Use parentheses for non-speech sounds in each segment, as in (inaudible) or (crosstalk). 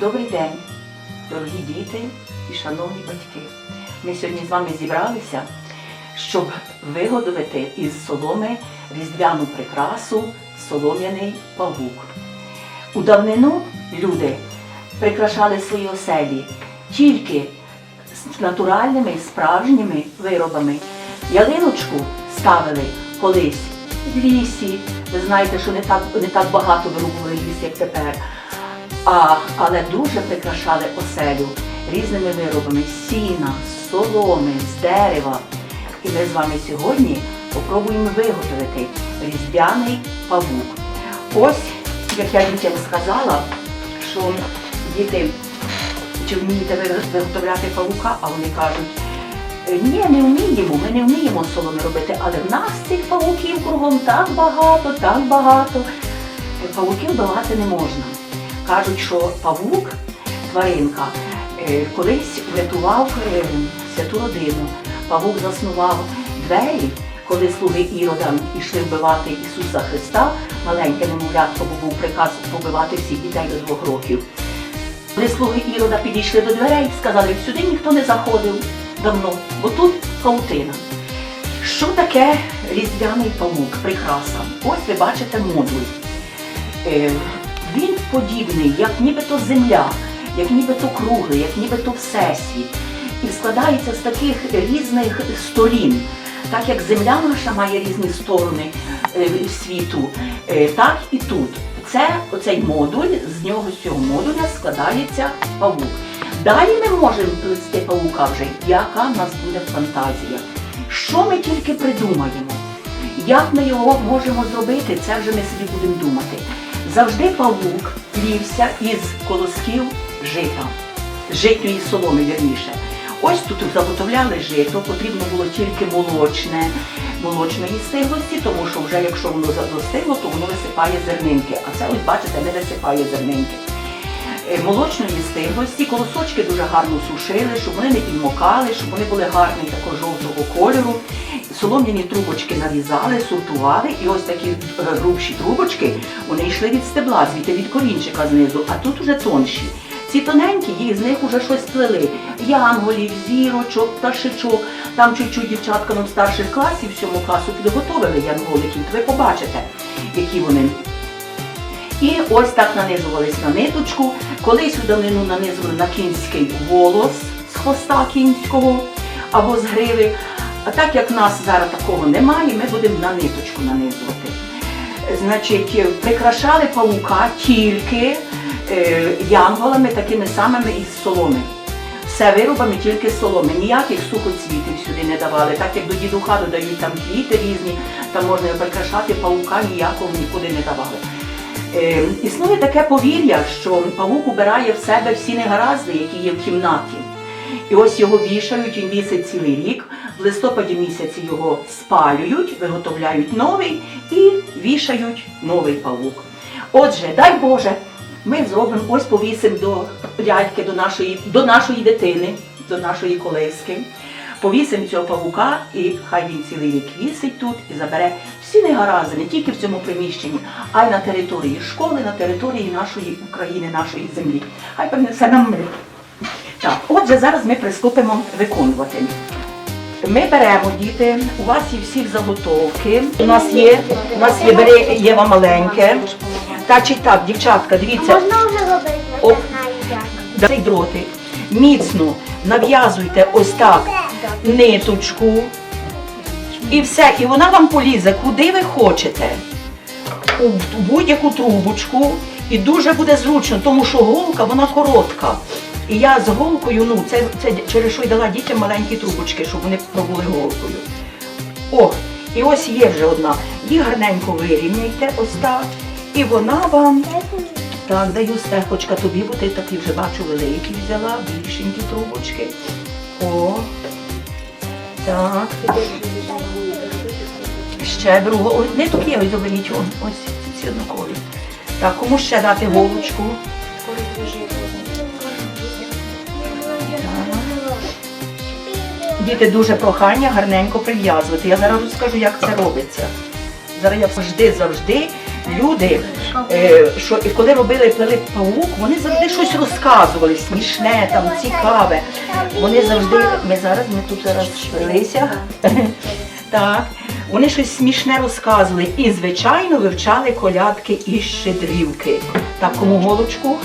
Добрий день, дорогі діти і шановні батьки. Ми сьогодні з вами зібралися, щоб виготовити із соломи різдвяну прикрасу солом'яний павук. У давнину люди прикрашали свої оселі тільки з натуральними справжніми виробами. Ялиночку ставили колись в лісі. Ви знаєте, що не так, не так багато вирубували ліс, як тепер. А, але дуже прикрашали оселю різними виробами з сіна, соломи, з дерева. І ми з вами сьогодні попробуємо виготовити різдвяний павук. Ось, як я дітям сказала, що діти, чи вмієте ви виготовляти павука, а вони кажуть, «Е, ні, не вміємо, ми не вміємо соломи робити, але в нас цих павуків кругом так багато, так багато. Е, Павуків давати не можна. Кажуть, що павук, тваринка, е, колись врятував е, святу родину. Павук заснував двері, коли слуги Ірода йшли вбивати Ісуса Христа, маленьке немовлятко, бо був приказ побивати всіх дітей до двох років. Коли слуги Ірода підійшли до дверей, сказали, сюди ніхто не заходив давно, бо тут паутина. Що таке різдвяний павук, прикраса? Ось ви бачите модуль. Він подібний, як нібито земля, як нібито круглий, як нібито всесвіт. І складається з таких різних сторін. Так як земля наша має різні сторони е, світу, е, так і тут. Це оцей модуль, з нього з цього модуля складається павук. Далі ми можемо плести павука вже, яка в нас буде фантазія. Що ми тільки придумаємо? Як ми його можемо зробити, це вже ми собі будемо думати. Завжди павук плівся із колосків жита, житньої соломи, вірніше. Ось тут заготовляли жито, потрібно було тільки молочне, молочної стиглості, тому що вже якщо воно достигло, то воно висипає зернинки. А це ось бачите, не висипає зернинки. Е, Молочної стиглості, колосочки дуже гарно сушили, щоб вони не підмокали, щоб вони були гарні такого жовтого кольору. Солом'яні трубочки нарізали, сортували, і ось такі е, грубші трубочки, вони йшли від стебла, звідти від корінчика знизу, а тут уже тонші. Ці тоненькі, їх з них уже щось плели. Янголів, зірочок, пташечок. Там чуть-чуть дівчатка нам старших класів, в сьому класу підготовили янголиків, ви побачите, які вони. І ось так нанизувались на ниточку. Колись у давнину нанизували на кінський волос з хвоста кінського або з гриви. А так як нас зараз такого немає, ми будемо на ниточку нанизувати. Значить, прикрашали павука тільки е, янголами, такими самими із соломи. Все виробами тільки соломи, ніяких сухоцвітів сюди не давали. Так як до дідуха додають там квіти різні, там можна прикрашати павука, ніякого нікуди не давали. Е, існує таке повір'я, що павук убирає в себе всі негаразди, які є в кімнаті. І ось його вішають, він вісить цілий рік. В листопаді місяці його спалюють, виготовляють новий і вішають новий павук. Отже, дай Боже, ми зробимо, ось повісимо до ляльки, до нашої, до нашої дитини, до нашої колиски. Повісимо цього павука, і хай він цілий рік вісить тут і забере всі негаразди, не тільки в цьому приміщенні, а й на території школи, на території нашої України, нашої землі. Хай принесе нам мир. Так, отже, зараз ми приступимо виконувати. Ми беремо діти, у вас є всі заготовки. У нас є, у нас є бери Єва маленьке. Значить так, дівчатка, дивіться, Можна вже робити, я знаю як. цей дротик міцно нав'язуйте ось так ниточку. І все, і вона вам полізе, куди ви хочете. У будь-яку трубочку. І дуже буде зручно, тому що голка вона коротка. І я з голкою, ну це, це через що й дала дітям маленькі трубочки, щоб вони пробули голкою. О, і ось є вже одна. Її гарненько вирівняйте ось так. І вона вам так, даю стехочка тобі, бо ти такі вже бачу великі взяла, більшенькі трубочки. О. Так. Ще другу. Ой, не тут є, ось заберіть он. Ось ці однакові. Так, кому ще дати голочку? Діти дуже прохання гарненько прив'язувати. Я зараз розкажу, як це робиться. Зараз я завжди, завжди люди, е, що і коли робили плели паук, вони завжди щось розказували, смішне, там, цікаве. Вони завжди, ми зараз, ми тут зараз сплелися. (laughs) Так. Вони щось смішне розказували і, звичайно, вивчали колядки і щедрівки. Так, кому голочку?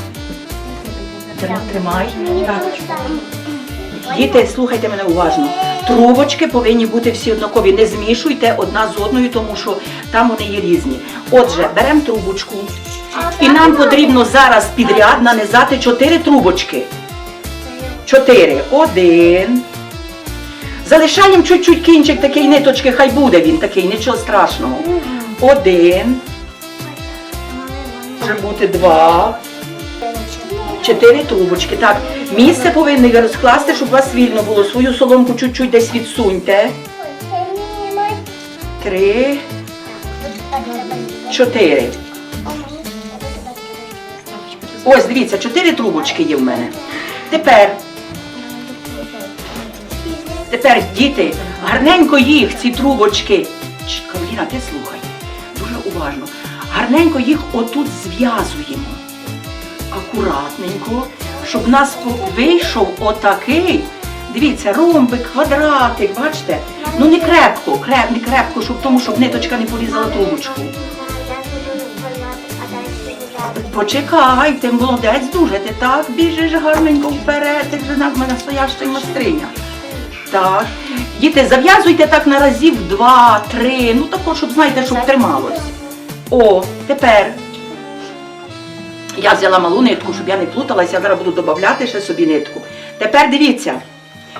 Тримай. Так. Діти, слухайте мене уважно. Трубочки повинні бути всі однакові. Не змішуйте одна з одною, тому що там вони є різні. Отже, беремо трубочку. І нам потрібно зараз підряд нанизати чотири трубочки. Чотири. Один. Залишаємо чуть-чуть кінчик такий ниточки, хай буде він такий, нічого страшного. Один. Може бути два. Чотири трубочки. Так, місце повинні розкласти, щоб у вас вільно було. Свою соломку чуть-чуть десь відсуньте. Три, чотири. Ось, дивіться, чотири трубочки є в мене. Тепер, тепер, діти, гарненько їх, ці трубочки. Кароліна, ти слухай. Дуже уважно. Гарненько їх отут зв'язуємо. Акуратненько, щоб в нас вийшов отакий. Дивіться, ромбик, квадратик, бачите? Ну не крепко, креп, не крепко, щоб тому, щоб ниточка не порізала трубочку. Почекай, ти молодець дуже, ти так біжиш гарненько вперед, ти вже на- настояща майстриня. Так. Діти, зав'язуйте так на разів два, три, ну тако, щоб знаєте, щоб трималось. О, тепер. Я взяла малу нитку, щоб я не плуталася, я зараз буду додати ще собі нитку. Тепер дивіться,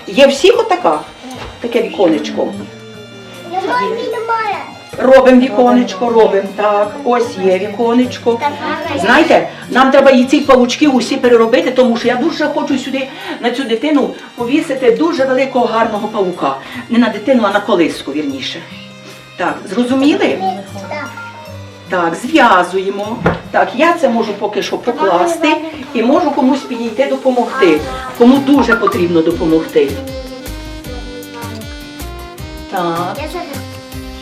є всіх отака, таке віконечко. Робимо віконечко, робимо так. Ось є віконечко. Знаєте, нам треба і ці павучки усі переробити, тому що я дуже хочу сюди на цю дитину повісити дуже великого гарного павука. Не на дитину, а на колиску, вірніше. Так, зрозуміли? Так, зв'язуємо. Так, я це можу поки що покласти і можу комусь підійти допомогти. Кому дуже потрібно допомогти. Так.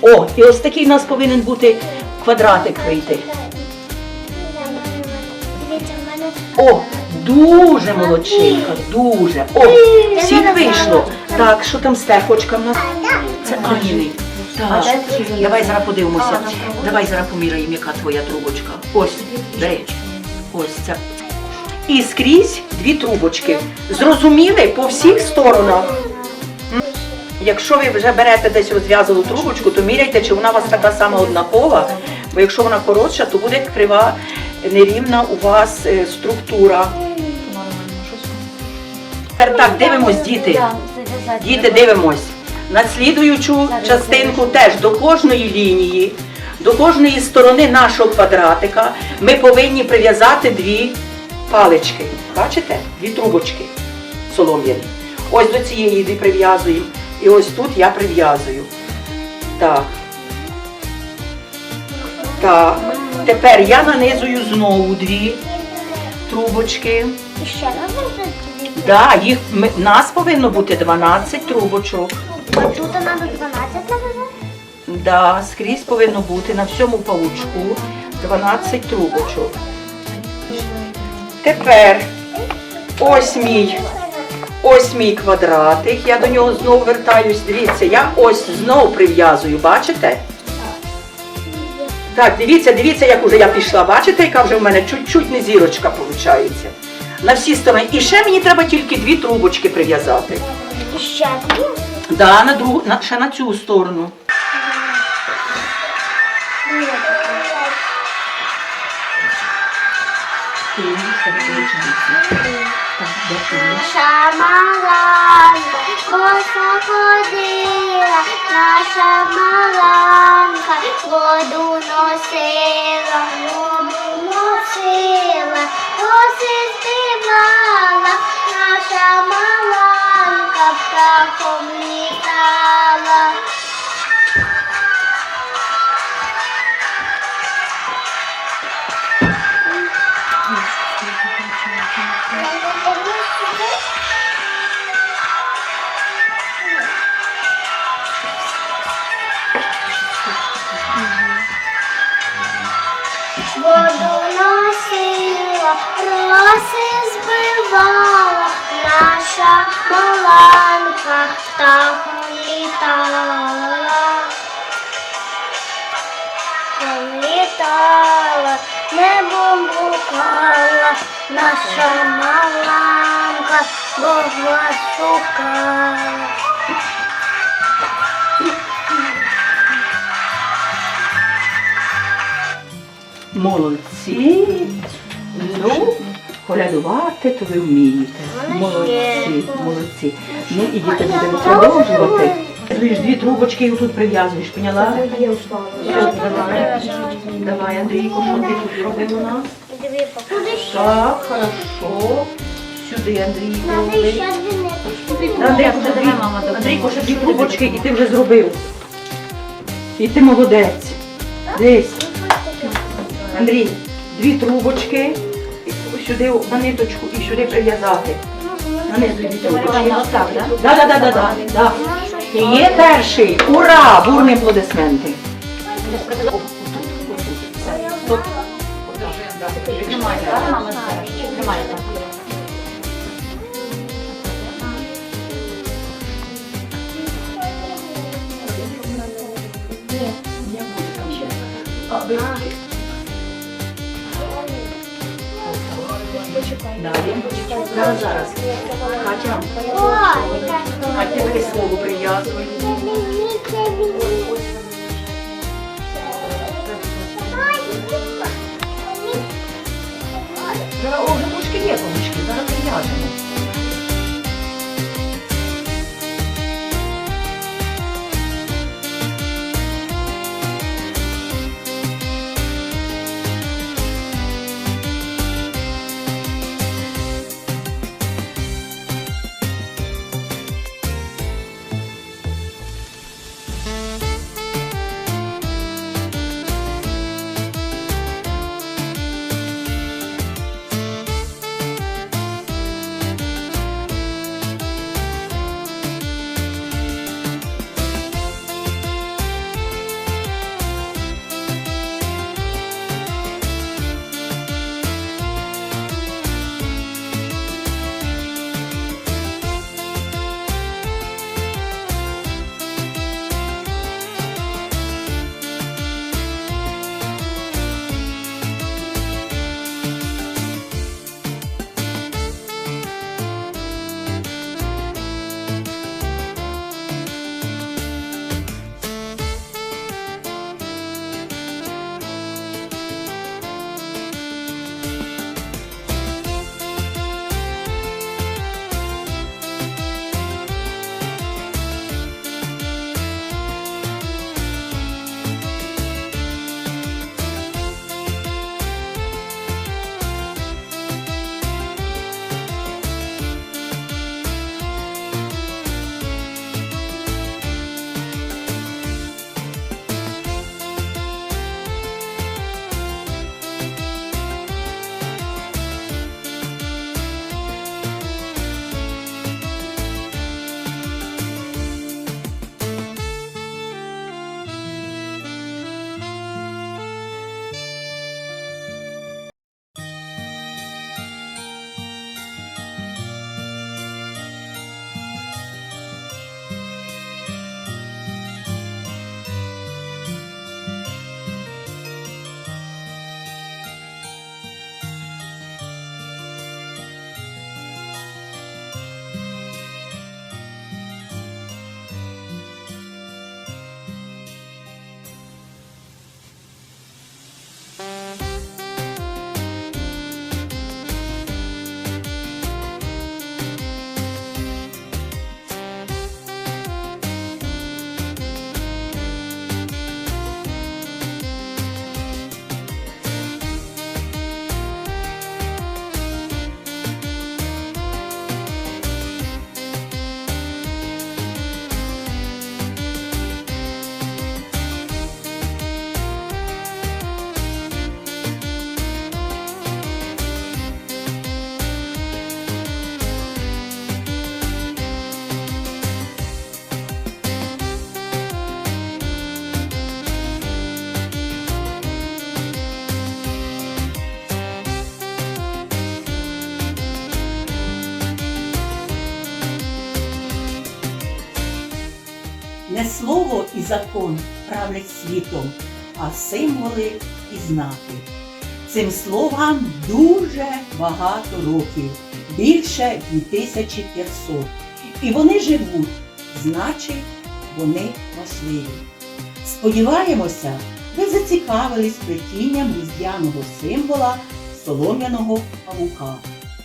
О, і ось такий у нас повинен бути квадратик вийти. О, дуже молодчинка, дуже. О, всіх вийшло. Так, що там стехочка в нас? Це Аніни. Так, давай зараз подивимося. Давай зараз поміряємо, яка твоя трубочка. Ось, бери. Ось це. І скрізь дві трубочки. Зрозуміли по всіх сторонах. Якщо ви вже берете десь розв'язану трубочку, то міряйте, чи вона у вас така сама однакова. Бо якщо вона коротша, то буде крива нерівна у вас е, структура. Тепер так, дивимось, діти. Діти, дивимось. На слідуючу частинку теж до кожної лінії, до кожної сторони нашого квадратика ми повинні прив'язати дві палички. Бачите? Дві трубочки солом'яні. Ось до цієї дві прив'язуємо. І ось тут я прив'язую. Так. Так. Тепер я нанизую знову дві трубочки. І Ще раз Да, їх ми, нас повинно бути 12 трубочок. Тут треба 12 навязати? Да, скрізь повинно бути на всьому павучку 12 трубочок. Тепер ось мій, ось мій квадратик. Я до нього знову вертаюсь. Дивіться, я ось знову прив'язую, бачите? Так, дивіться, дивіться, як уже я пішла. Бачите, яка вже в мене чуть-чуть не зірочка виходить. На всі сторони. І ще мені треба тільки дві трубочки прив'язати. І ще дві? Да, на другу, на, ще на цю сторону. Наша маланка косо ходила, наша маланка воду носила, воду носила, коси збивала, наша маланка птахом воду носила, роси збивала, наша маланка птахом літала. Літала, небом блукала, наша маланка Бога шукала. Молодці. Ну, колядувати то ви вмієте. Молодці, молодці. Ну і діти будемо продовжувати. Звіж дві трубочки і тут прив'язуєш, поняла? Давай. Давай, Андрійко, що ти тут робив у нас? Так, хорошо. Сюди, Андрійко. Андрійко, ще дві трубочки і ти вже зробив. І ти молодець. Десь. Андрій, дві трубочки, сюди на ниточку і сюди прив'язати. Нанизуй дві трубочки. Да, да, да, да, да, да. І є перший. Ура! Бурні аплодисменти. Далі. Зараз, зараз. Катя, Катя, бери слово прив'язуй. Зараз о, грибочки є помічки, зараз прив'яжемо. Не слово і закон правлять світом, а символи і знаки. Цим словам дуже багато років, більше 2500. І вони живуть, значить, вони важливі. Сподіваємося, ви зацікавились плетінням різдвяного символа солом'яного павука.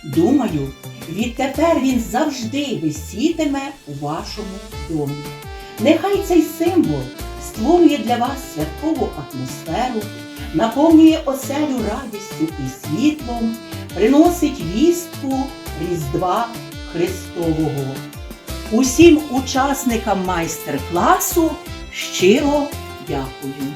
Думаю, відтепер він завжди висітиме у вашому домі. Нехай цей символ створює для вас святкову атмосферу, наповнює оселю радістю і світлом, приносить вістку Різдва Христового. Усім учасникам майстер-класу щиро дякую.